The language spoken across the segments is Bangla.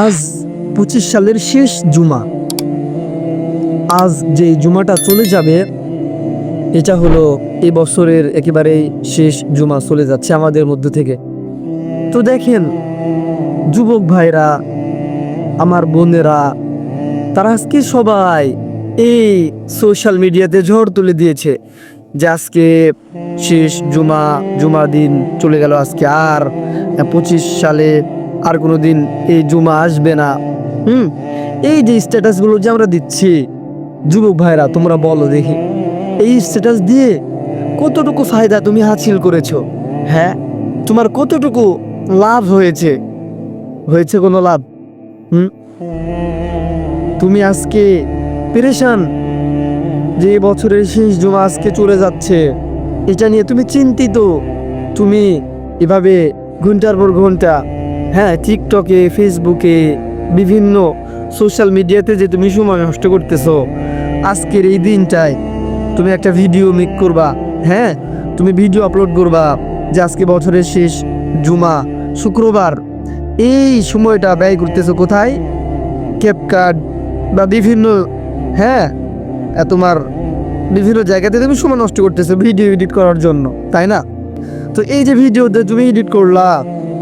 আজ পঁচিশ সালের শেষ জুমা। আজ যে জুমাটা চলে যাবে, এটা হলো এ বছরের একেবারেই শেষ জুমা চলে যাচ্ছে আমাদের মধ্য থেকে। তো দেখেন, যুবক ভাইরা, আমার বোনেরা, তারা আজকে সবাই এই সোশ্যাল মিডিয়াতে ঝড় তুলে দিয়েছে যে আজকে শেষ জুমা জুমা দিন চলে গেল আজকে। আর পঁচিশ সালে আর কোনো দিন এই জুমা আসবে না। হুম? এই যে স্ট্যাটাসগুলো যে আমরা দিচ্ছি, যুবক ভাইরা, তোমরা বলো দেখি। এই স্ট্যাটাস দিয়ে কতটুকু ফায়দা তুমি হাসিল করেছ? হ্যাঁ? তোমার কতটুকু লাভ হয়েছে? হয়েছে কোনো লাভ? হুম? তুমি আজকে পেরেশান যে বছরের শেষ জমা আজকে চলে যাচ্ছে, এটা নিয়ে তুমি চিন্তিত। তুমি এভাবে ঘণ্টার পর ঘণ্টা হ্যাঁ টিকটকে ফেসবুকে বিভিন্ন সোশ্যাল মিডিয়াতে যে তুমি সময় নষ্ট করতেছো, আজকের এই দিনটায় তুমি একটা ভিডিও মেক করবা হ্যাঁ? তুমি ভিডিও আপলোড করবা যে আজকে বছরের শেষ জুমা, শুক্রবার। এই সময়টা ব্যয় করতেছো কোথায়? ক্যাপকার্ড বা বিভিন্ন হ্যাঁ? তোমার বিভিন্ন জায়গাতে তুমি সময় নষ্ট করতেছো ভিডিও এডিট করার জন্য, তাই না? তো এই যে ভিডিওতে তুমি এডিট করলা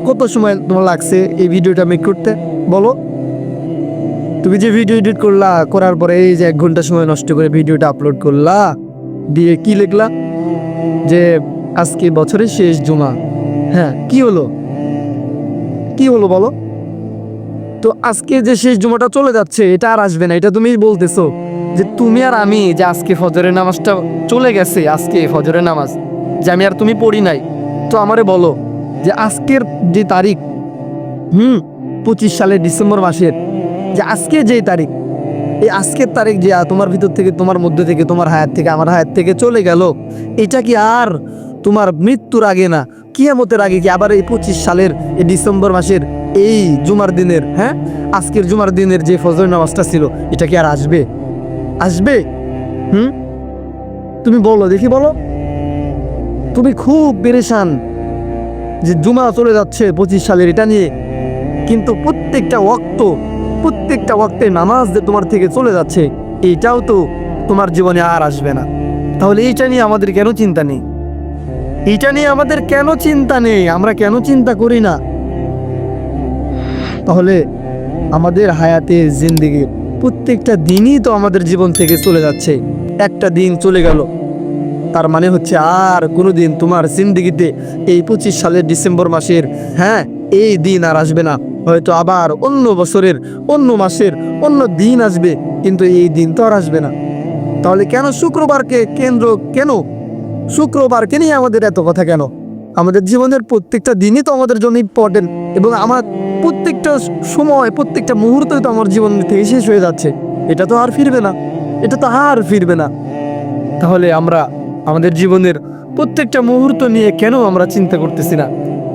কত সময় তোমার লাগছে এই ভিডিওটা মেক করতে? বলো। তুমি যে ভিডিও এডিট করলা, করার পরে এই যে এক ঘণ্টা সময় নষ্ট করে ভিডিওটা আপলোড করলা, দিয়ে কি লিখলা? যে আজকে বছরের শেষ জুমা। হ্যাঁ কি হলো? কি হলো বলো? তো আজকে যে শেষ জুমাটা চলে যাচ্ছে, এটা আর আসবে না, এটা তুমি বলতেছো। যে তুমি আর আমি যে আজকে ফজরের নামাজটা চলে গেছে, আজকে ফজরের নামাজ, যে আমি আর তুমি পড়ি নাই। তো আমারে বলো। যে আজকের যে তারিখ, হুম, পঁচিশ সালের ডিসেম্বর মাসের, যে আজকে যে তারিখ, এই আজকের তারিখ যে তোমার ভিতর থেকে, তোমার মধ্যে থেকে, তোমার হায়াত থেকে, আমার হায়াত থেকে চলে গেল, এটা কি আর তোমার মৃত্যুর আগে না? কিয়ামতের আগে কি আবার এই পঁচিশ সালের এই ডিসেম্বর মাসের এই জুমার দিনের হ্যাঁ? আজকের জুমার দিনের যে ফজর নামাজটা ছিল, এটা কি আর আসবে? আসবে? হুম? তুমি বলো, দেখি বলো। তুমি খুব পেরেশান। যে জুমা চলে যাচ্ছে পঁচিশ সালের এটা নিয়ে। কিন্তু প্রত্যেকটা ওক্ত প্রত্যেকটা ওক্তে নামাজ যে তোমার থেকে চলে যাচ্ছে এইটাও তো তোমার জীবনে আর আসবে না। তাহলে এইটা নিয়ে আমাদের কেন চিন্তা নেই? এইটা নিয়ে আমাদের কেন চিন্তা নেই? আমরা কেন চিন্তা করি না? তাহলে আমাদের হায়াতে জিন্দিগির প্রত্যেকটা দিনই তো আমাদের জীবন থেকে চলে যাচ্ছে। একটা দিন চলে গেল। তার মানে হচ্ছে আর কোনো দিন তোমার জিন্দিগিতে এই পঁচিশ সালের ডিসেম্বর মাসের হ্যাঁ এই দিন আর আসবে না। হয়তো আবার অন্য বছরের, অন্য মাসের, অন্য দিন আসবে, কিন্তু এই দিন তো আর আসবে না। তাহলে কেন শুক্রবারকে কেন্দ্র কেন? শুক্রবারকে নিয়ে আমাদের এত কথা কেন? আমাদের জীবনের প্রত্যেকটা দিনই তো আমাদের জন্য ইম্পর্টেন্ট এবং আমার প্রত্যেকটা সময়, প্রত্যেকটা মুহূর্ত তো আমার জীবন থেকে শেষ হয়ে যাচ্ছে। এটা তো আর ফিরবে না। এটা তো আর ফিরবে না। তাহলে আমরা আমাদের জীবনের প্রত্যেকটা মুহূর্ত নিয়ে কেন আমরা চিন্তা করতেছি না?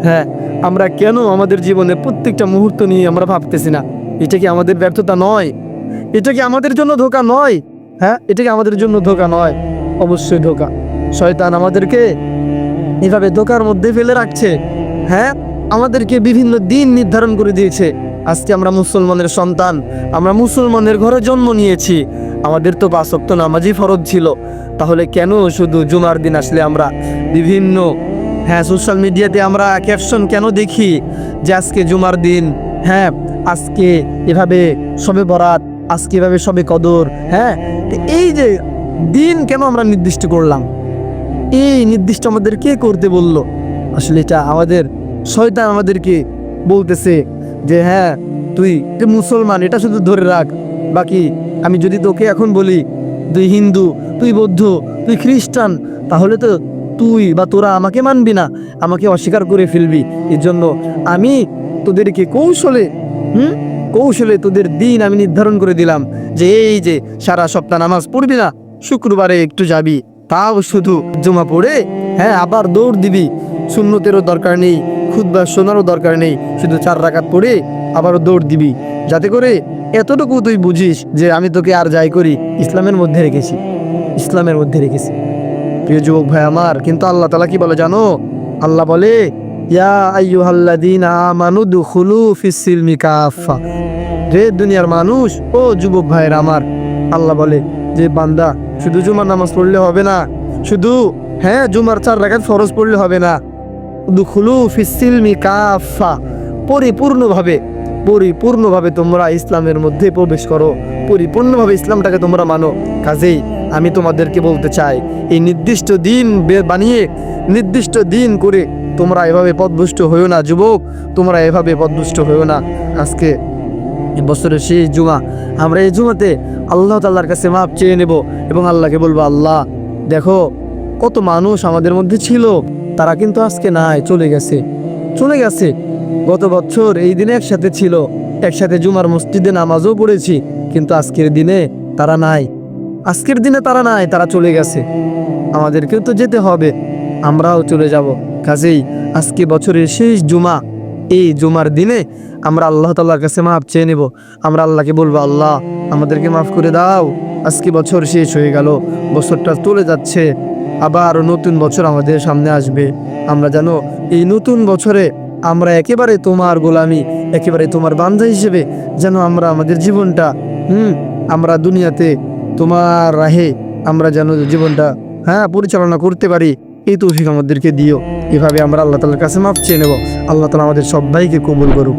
হ্যাঁ আমরা কেন আমাদের জীবনে প্রত্যেকটা মুহূর্ত নিয়ে আমরা ভাবতেছি না? এটা কি আমাদের ব্যর্থতা নয়? এটা কি আমাদের জন্য ধোকা নয়? হ্যাঁ এটা কি আমাদের জন্য ধোকা নয়? অবশ্যই ধোকা। শয়তান আমাদেরকে এভাবে ধোকার মধ্যে ফেলে রাখছে। হ্যাঁ আমাদেরকে বিভিন্ন দিন নির্ধারণ করে দিয়েছে। আজকে আমরা মুসলমানের সন্তান, আমরা মুসলমানের ঘরে জন্ম নিয়েছি। আমাদের তো বাসক্ত নামাজই ফরজ ছিল। তাহলে কেন শুধু জুমার দিন আসলে আমরা? বিভিন্ন হ্যাঁ সোশ্যাল মিডিয়াতে আমরা ক্যাপশন কেন দেখি যে আজকে জুমার দিন? হ্যাঁ আজকে এভাবে সবে বরাত, আজকে এভাবে সবে কদর হ্যাঁ? এই যে দিন কেন আমরা নির্দিষ্ট করলাম? এই নির্দিষ্ট আমাদের কে করতে বলল? আসলে এটা আমাদের, শয়তান আমাদেরকে বলতেছে যে হ্যাঁ তুই মুসলমান, এটা শুধু ধরে রাখ। বাকি আমি যদি তোকে এখন বলি, তুই হিন্দু, তুই বৌদ্ধ, তুই খ্রিস্টান, তাহলে তো তুই বা তোরা আমাকে মানবি না, আমাকে অস্বীকার করে ফেলবি। এর জন্য আমি তোদেরকে কৌশলে, হুম? কৌশলে তোদের দিন আমি নির্ধারণ করে দিলাম যে এই যে সারা সপ্তাহ নামাজ পড়বি না, শুক্রবারে একটু যাবি, তাও শুধু জমা পড়ে হ্যাঁ আবার দৌড় দিবি। শূন্যতেরও দরকার নেই খুদ্া শোনারও দরকার নেই, শুধু চার রাখাত পড়ে আবারও দৌড় দিবি। যাতে করে এতটুকু তুই বুঝিস যে আমি তোকে আর যাই করি, ইসলামের মধ্যে রেখেছি। ইসলামের মধ্যে রেখেছি। প্রিয় যুবক ভাই আমার, কিন্তু আল্লাহ তালা কি বলে জানো? আল্লাহ বলে রে দুনিয়ার মানুষ, ও যুবক ভাইয়ের আমার, আল্লাহ বলে যে, বান্দা, শুধু জুমার নামাজ পড়লে হবে না। শুধু হ্যাঁ জুমার চার রাকাত ফরজ পড়লে হবে না। দুখুলু ফিস সিলমি কাফা পরিপূর্ণভাবে পরিপূর্ণভাবে তোমরা ইসলামের মধ্যে প্রবেশ করো, পরিপূর্ণভাবে ইসলামটাকে তোমরা মানো। কাজেই আমি তোমাদেরকে বলতে চাই, এই নির্দিষ্ট দিন বানিয়ে, নির্দিষ্ট দিন করে তোমরা এভাবে পদভুষ্ট হইও না, যুবক, তোমরা এভাবে পদভুষ্ট হইও না। আজকে বছরের শেষ জুমা, আমরা এই জুমাতে আল্লাহ তাল্লাহর কাছে মাপ চেয়ে নেব এবং আল্লাহকে বলব, আল্লাহ, দেখো, কত মানুষ আমাদের মধ্যে ছিল, তারা কিন্তু আজকে নাই, চলে গেছে। চলে গেছে। গত বছর এই দিনে একসাথে ছিল। একসাথে জুমার মসজিদে নামাজও পড়েছি, কিন্তু আজকের দিনে তারা নাই। আজকের দিনে তারা নাই, তারা চলে গেছে। আমাদেরকেও তো যেতে হবে, আমরাও চলে যাব। কাজেই আজকে বছরের শেষ জুমা, এই জুমার দিনে আমরা আল্লাহ তাল্লাহর কাছে মাফ চেয়ে নেব। আমরা আল্লাহকে বলব, আল্লাহ, আমাদেরকে মাফ করে দাও। আজকে বছর শেষ হয়ে গেল, বছরটা চলে যাচ্ছে। আবার নতুন বছর আমাদের সামনে আসবে। আমরা যেন এই নতুন বছরে আমরা একেবারে তোমার গোলামি, একেবারে তোমার বান্ধা হিসেবে যেন আমরা আমাদের জীবনটা, হুম, আমরা দুনিয়াতে তোমার রাহে আমরা যেন জীবনটা হ্যাঁ পরিচালনা করতে পারি। এই তৌফিক আমাদেরকে দিও। এভাবে আমরা আল্লাহ তালার কাছে মাপ চেয়ে নেব। আল্লাহ তালা আমাদের সবাইকে কবুল করুক।